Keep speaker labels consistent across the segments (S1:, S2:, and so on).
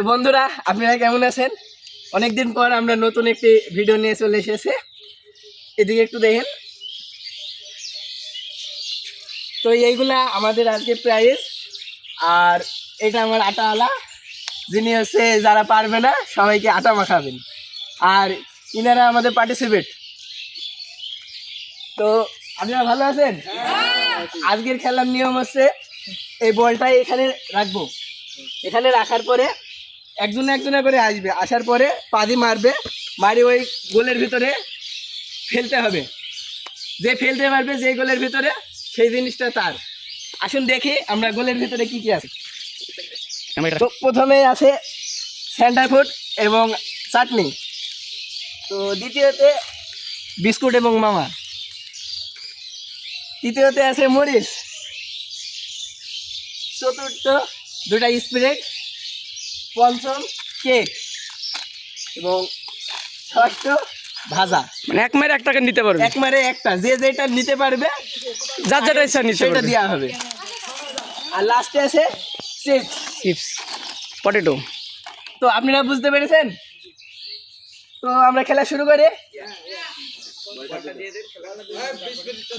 S1: তো বন্ধুরা, আপনারা কেমন আছেন? অনেকদিন পর আমরা নতুন একটি ভিডিও নিয়ে চলে এসেছে। এদিকে একটু দেখেন। তো এইগুলা আমাদের আজকে প্রাইস আর এটা আমার আটাওয়ালা, যিনি হচ্ছে যারা পারবে না, সবাইকে আটা মাখাবেন। আর ইনারা আমাদের পার্টিসিপেট তো আপনারা ভালো আছেন? আজকের খেলার নিয়ম হচ্ছে এই বলটাই এখানে রাখব। এখানে রাখার পরে একজনে একজনে করে আসবে। আসার পরে পাদি মারবে মারি ওই গোলের ভিতরে ফেলতে হবে। যে ফেলতে পারবে যে গোলের ভিতরে সেই জিনিসটা তার। আসুন দেখি আমরা গোলের ভিতরে কি কি আছে। তো প্রথমে আছে সেন্টার ফুড এবং চাটনি। তো দ্বিতীয়তে বিস্কুট এবং মামা। তৃতীয়তে আছে মরিচ। চতুর্থ দুটা স্প্রেড। পঞ্চম কেক এবং ষষ্ঠ ভাজা।
S2: মানে এক মায়ের একটাকে নিতে পারবে।
S1: একবারে একটা যে যেটা নিতে পারবে
S2: যার যেটা ইচ্ছা নিতে
S1: সেটা দেওয়া হবে। আর লাস্টে আছে চিপস
S2: চিপস পটেটো
S1: তো আপনারা বুঝতে পেরেছেন? তো আমরা খেলা শুরু করি।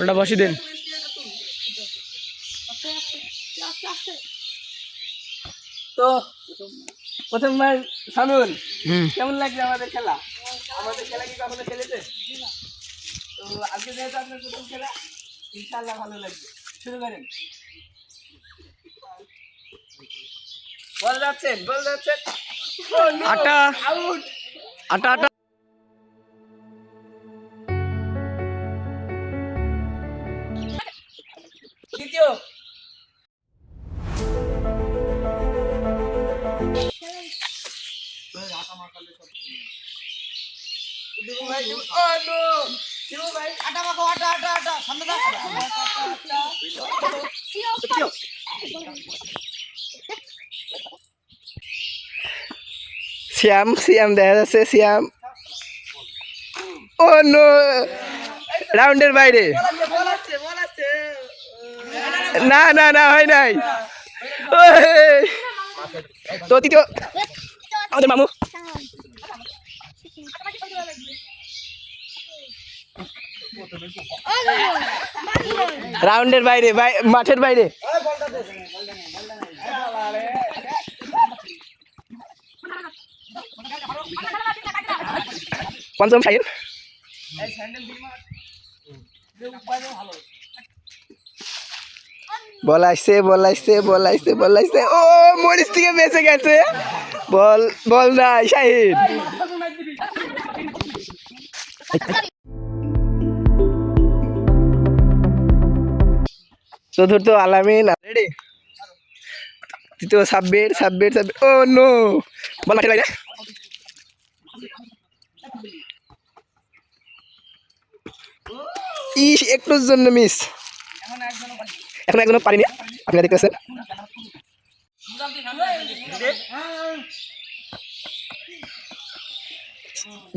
S2: ওটা বসি দেন।
S1: তো প্রথমবার সামিউল কেমন লাগছে আমাদের খেলা? আমাদের খেলা কি কখনো খেলেছে? তো আজকে যেহেতু আপনার প্রথম খেলা ইনশাল্লাহ ভালো লাগবে। শুরু করেন। বল যাচ্ছেন বল যাচ্ছেন।
S2: আটা।
S1: Out!
S2: আটা আটা।
S1: দ্বিতীয়।
S2: শ্যাম শ্যাম, দেখা যাচ্ছে, শ্যাম ও নো, রাউন্ডের বাইরে। না না না, হয় নাই। তো, তৃতীয় আমাদের মামু রাউন্ডের বাইরে মাঠের বাইরে পঞ্চম সাইন
S1: এই স্যান্ডেল দিয়ে মার। যে উপায় ভালো।
S2: বল আসছে বল আসছে বল আসছে বল আসছে ও, মরিচ থেকে বেঁচে গেছে বল বল নাই শাহিন চতুর্থ আলামিন রেডি তৃতীয় সাব্বির সাব্বির সাব্বির, ও নো! বল মাঠের বাইরে। ইস, একটুর জন্য মিস এখন একজনও পারিনি। আপনারা দেখতেছেন।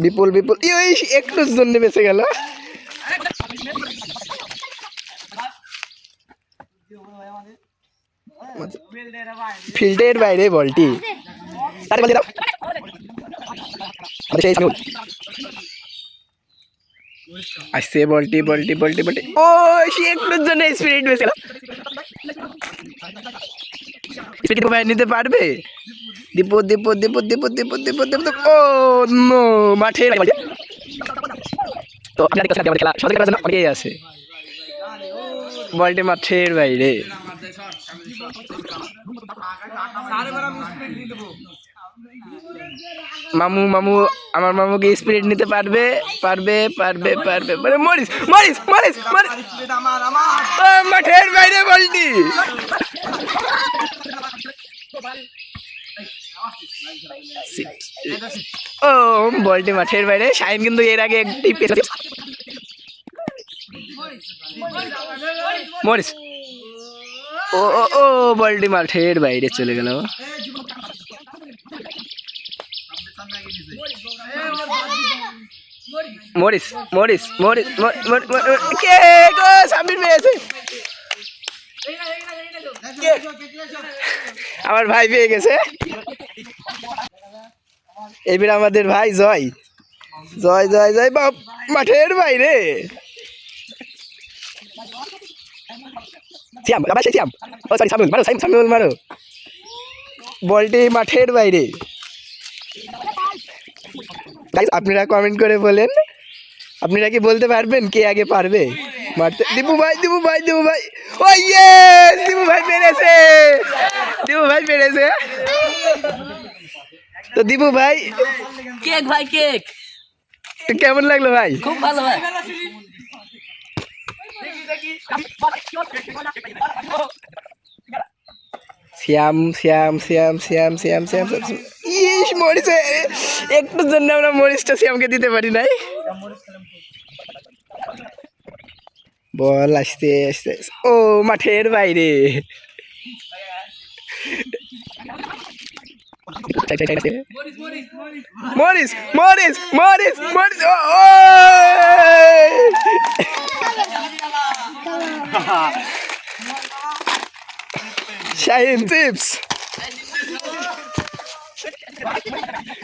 S2: বিপুল বিপুল। ইই একটুর জন্য বেঁচে গেল। ফিল্ডের বাইরে বলটি তার বল দাও সেই সামিউল আসছে বলটি বলটি বলটি বলটি ও সে একটুর জন্য স্পিরিট গেল স্পিরিট নিতে পারবে দীপু দীপু দীপু দীপু দীপু দীপু দীপু ও নো মাঠে লাগে বলটি। তো আপনারা দেখতে আমাদের খেলা সহজে করার জন্য অনেকেই আছে বলটি মাঠের বাইরে মামু মামু, আমার মামুকে স্পিরিট নিতে পারবে পারবে পারবে পারবে। মানে মরিস মরিস মরিস মাঠের বাইরে বলটি। ও, বলটি মাঠের বাইরে। শাইন কিন্তু এর আগে একটি মরিস। ও ও বলটি মাঠের বাইরে চলে গেল। মরিস মরিস মরিস মর- মর- মর- মর- কে গো সামনে পেয়েছে? আমার ভাই পেয়ে গেছে। এবার আমাদের ভাই জয়। জয় জয় জয়, বাপ, মাঠের বাইরে। শ্যাম আবার সেই শ্যাম ও সরি সামিউল মারো সামিউল মারো বলটি মাঠের বাইরে। গাইস আপনারা কমেন্ট করে বলেন। আপনারা কি বলতে পারবেন? কে আগে পারবে? মারতে দীপু ভাই দীপু ভাই দীপু ভাই। ও ইয়ে দীপু ভাই পেরেছে দীপু ভাই পেরেছে তো দীপু ভাই
S3: কেক ভাই কেক।
S2: কেমন লাগল ভাই?
S3: খুব ভালো ভাই।
S2: শ্যাম শ্যাম শ্যাম শ্যাম শ্যাম শ্যাম। ইস, মরিচে। একটুর জন্য আমরা মরিচটা শ্যামকে দিতে পারি নাই। বল, আসতে আসতে। ও, মাঠের বাইরে। মরিস মরিস মরিস মরিস ও! শাহিন চিপস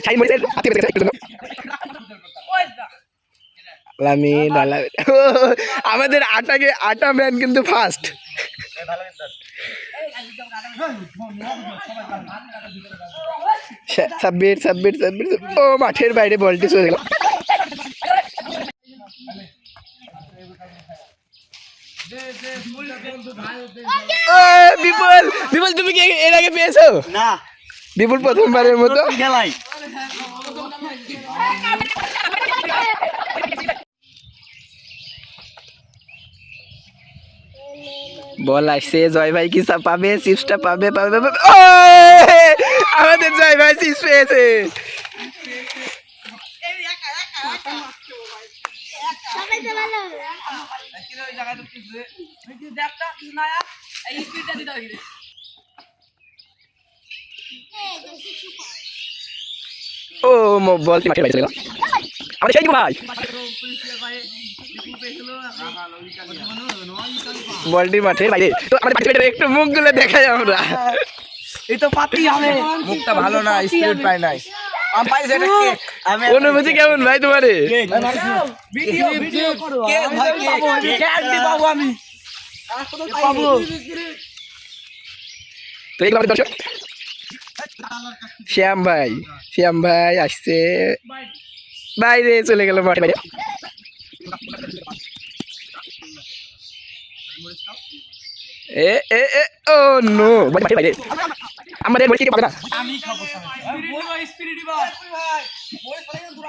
S2: শাহিন মরিচের হাতে বেঁচে গেছে আলামিন। ও, আমাদের আটাকে আটা ম্যান কিন্তু ফার্স্ট সাব্বির সাব্বির সাব্বির ও মাঠের বাইরে বলটি চলে গেল। বিপুল বিপুল তুমি কি এর আগে পেয়েছ?
S1: না।
S2: বিপুল প্রথমবারের মতো।
S1: খেলাই?
S2: বল আসছে, জয় ভাই কি পাবে? চিপসটা পাবে পাবে পাবে। আমাদের জয় ভাই চিপস পেয়েছে। ও বাইরে আমাদের সেই ভাই। বলটি মাঠে বাইরে। তো আমাদের একটু মুখগুলো দেখাই আমরা।
S1: এই তো পাতি হবে। মুখটা ভালো না স্পিড পায় নাই।
S2: অনুভূতি কেমন ভাই তোমার? শ্যাম ভাই শ্যাম ভাই আসছে। বাইরে চলে গেল মাঠে বাইরে। এ এ এ ও নো। বাইরে বাইরে আমাদের বলছি কি পাবে না। আমি খাব স্পিরিট ভাই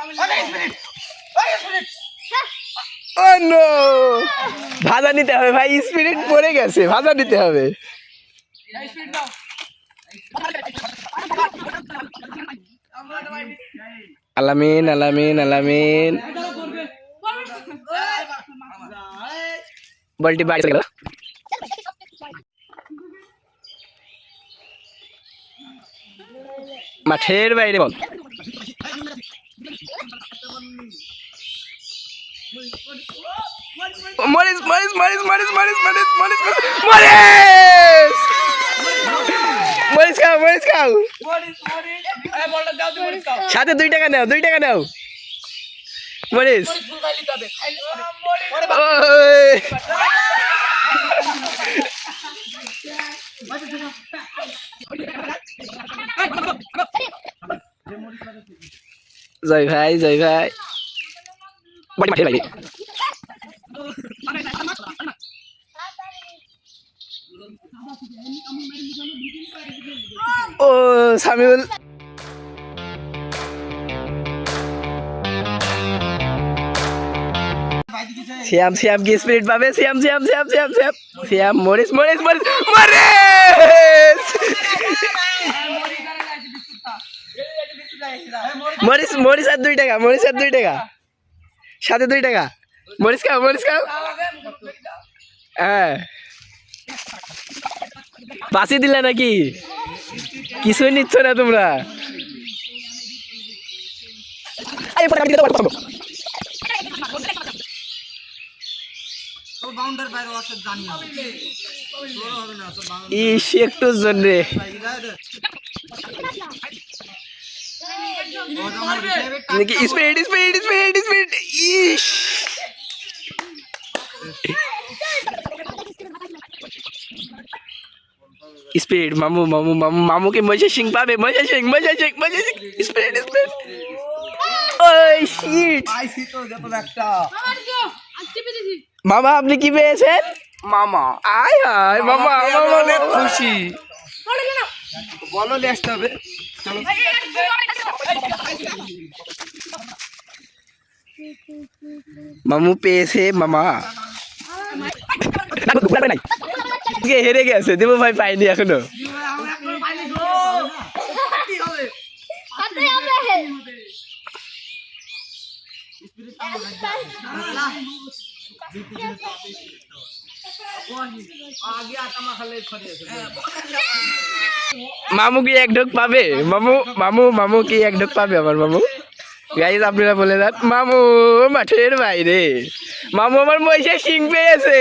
S2: আমি স্পিরিট স্পিরিট ও নো। ভাজা নিতে হবে ভাই স্পিরিট পড়ে গেছে ভাজা নিতে হবে। স্পিরিট দাও আলামিন আলামিন আলামিন। বলটি বাড়ি গেল। মাঠের বাইরে বল। Morris Morris Morris Morris Morris Morris Morris Morris. খাও মরিস খাও। সাথে দুই টাকা নাও দুই টাকা নাও মরিস। জয় ভাই জয় ভাই। বাড়ি মাঠের বাইরে ও সামিউল। শ্যাম শ্যাম কি স্পিরিট পাবে Shyam Shyam Shyam Shyam Shyam Shyam Morris Morris Morris Morris Morris Morris আর দুই টাকা মরিস আর দুই টাকা সাথে দুই টাকা মরিস খাও মরিস খাও। হ্যাঁ। বাসি দিলে নাকি? কিছুই নিচ্ছ না তোমরা।
S1: কম্পাউন্ডের বাইরে আছে জানিয়ে দিই সরো হবে না
S2: তো বাউন্ডারি। स्पीड मामू मामू मामू मामू के मज़े सिंह पावे मज़े सिंह मज़े सिंह मज़े सिंह स्पीड स्पीड ओए शिट आई
S1: सी तो देखो एकटा
S2: মামা আপনি কি পেয়েছেন?
S1: মামা।
S2: আয় হায় মামা মামা
S1: অনেক
S2: খুশি।
S1: বলো নিয়ে আসতে হবে
S2: মামু পেয়েছে মামা। কে হেরে গেছে? দেবো ভাই পাইনি
S4: এখনও।
S2: মামু কি এক ঢোক পাবে। মামু মামু মামু কি এক ঢোক পাবে আমার মামু। গাইজ আপনারা বলে দেন, মামু, মাঠের বাইরে। মামু আমার মহিষের শিং পেয়েছে।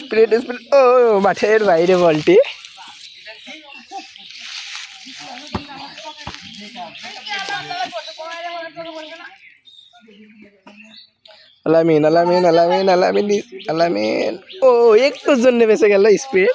S2: স্প্রিট স্প্রিট ও, মাঠের বাইরে বলটি। আলামিন আলামিন আলামিন আলামিন আলামিন ও একটু জন্য বেঁচে গেল স্পিড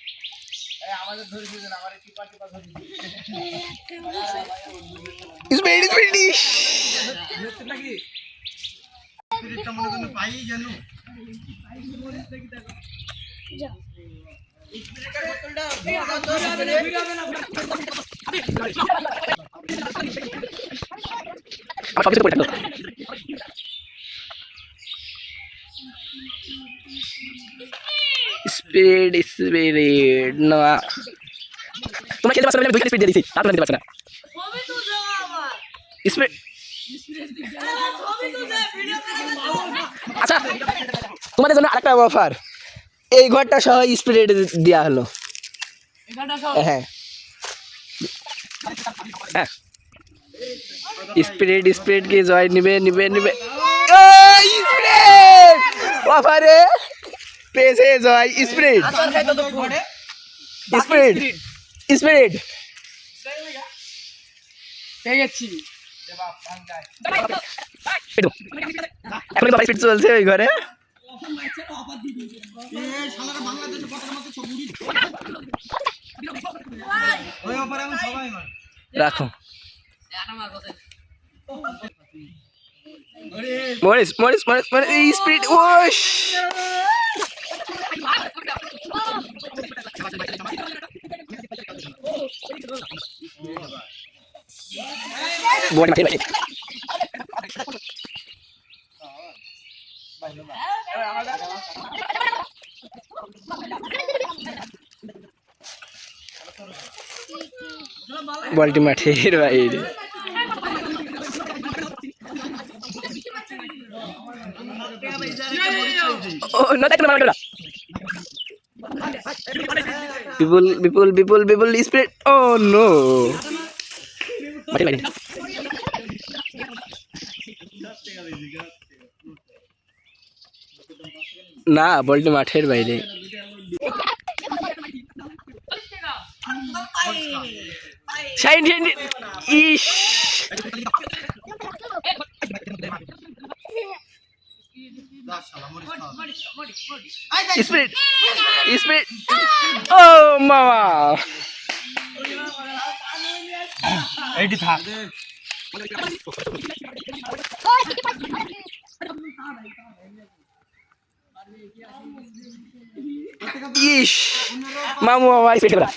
S2: স্পিড স্পিড আমার সব কিছু পড়ে থাকল স্পিড স্পিড না তোমরা খেলতে পারছ না দুইখানে স্পিড দিয়ে দিছি। তারপর নিতে পারছ না। স্পিড আচ্ছা তোমাদের জন্য আরেকটা অফার এই ঘরটা সহ স্পিড দেওয়া হলো। হ্যাঁ। হ্যাঁ। স্পিরিট স্পিরিট কি জয় নিবে নিবে নিবে। অফারে পেয়েছে জয় স্পিরিট স্পিরিট স্পিরিট এখন স্পিড চলছে ওই ঘরে রাখো Morris Morris Morris Morris speed Osh body মাঠে বাইরে বলটি মাঠের বাইরে। বিপুল বিপুল বিপুল বিপুল ও নো বলটি মাঠের বাইরে। ইস। Speed speed. ও মামা।
S1: এইটি থাক।
S2: ইস মামু আমার স্পিড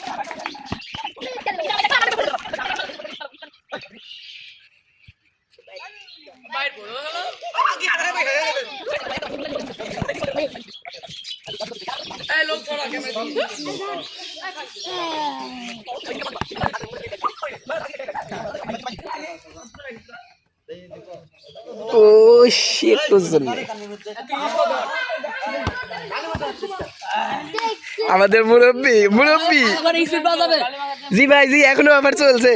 S2: ও শিট কুজন আমাদের মুরব্বি মুরব্বি।
S3: আবার
S2: জি ভাই জি এখনও অফার চলছে।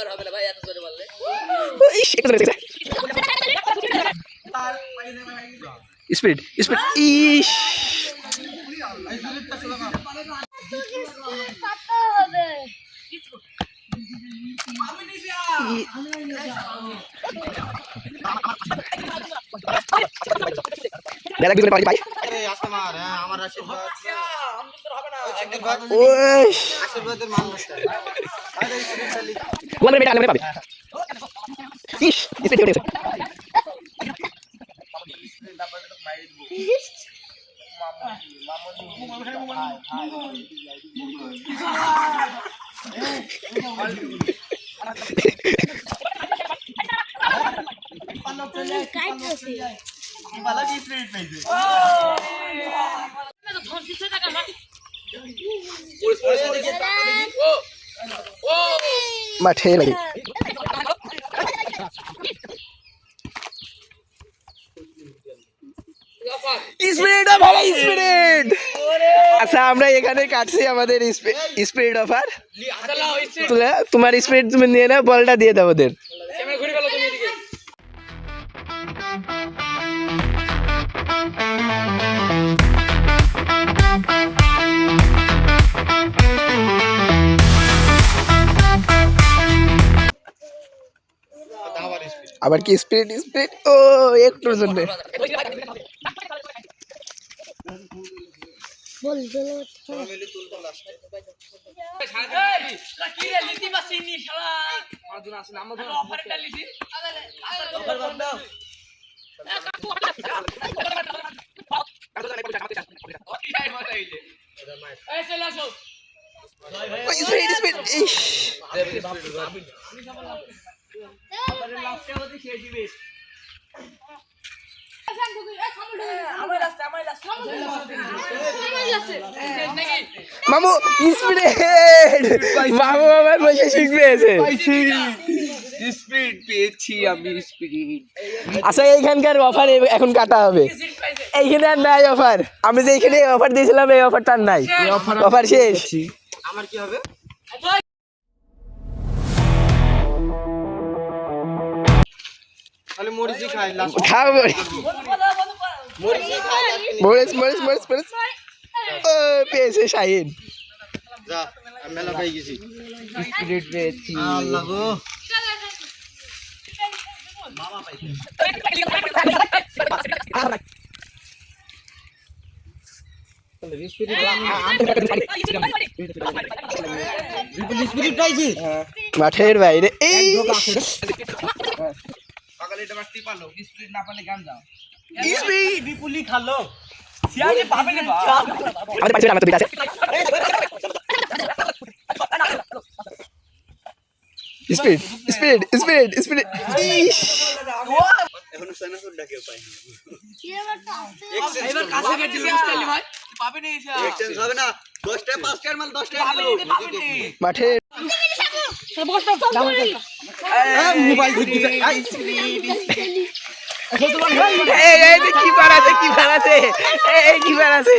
S3: আর হবে না ভাই এত জোরে বললে।
S2: Speed speed. ইস।
S4: পাতা হবে
S2: ওয়ান মিনিট আগে পাবে ইস। স্পিড উঠে গেছে। মাঠে লাগে স্পিরিট অফ ভাই স্পিরিট আচ্ছা আমরা এখানে কাটছি আমাদের স্পিরিট অফার তুলে তোমার স্পিরিট তুমি নিয়ে নাও বলটা দিয়ে দাও ওদের। আবার কি স্পিরিট স্পিরিট ও একটুর জন্য। ইস। মামু স্পিরিট মামু আমার বসে শিখবে এসে।
S1: স্পিড পেয়েছি আমি স্পিড
S2: আচ্ছা এইখানকার অফার এখন কাটা হবে। এইখানে আর নাই অফার আমি যে এইখানে অফার দিয়েছিলাম এই অফারটা আর নাই। অফার শেষ।
S1: আমার কি হবে? তাহলে মরিচি খাই লাস্ট
S2: খাও মরিচ। মরিচ মরিচ মরিচ মরিচ। ও পেয়েছে শাহিন।
S1: যা মেলা পেয়ে গেছি। স্পিরিট পেয়েছি। আল্লাহ গো। স্পিরিট পাইছি
S2: মাঠের বাইরে। এই!
S1: সকালে এটা মারতেই পারল স্পিরিট না পারলে গান যাও
S2: স্পিড
S1: বিপুলি খালো সিয়াকে পাবে না
S2: আমাদের পাশে আমার তো বিট আছে স্পিড স্পিড স্পিড স্পিড ইস
S3: এবার কাছে কেটে দিলি ভাই পাবে না এসে
S1: এক্সচেঞ্জ হবে না 10 টাকা 5 টাকার মাল 10 টাকা
S3: পাবে না পাবে না
S2: মাঠের
S1: মোবাইল দিতে আই।
S2: এই এই দেখ কি বার আছে কি বার আছে? এই কি বার আছে?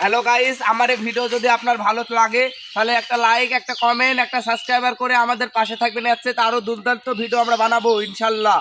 S1: হ্যালো গাইস আমার এই ভিডিও যদি আপনার ভালো লাগে, তাহলে একটা লাইক একটা কমেন্ট একটা সাবস্ক্রাইবার করে আমাদের পাশে থাকবেন। যাচ্ছে তারও দুর্দান্ত ভিডিও আমরা বানাবো, ইনশাল্লাহ।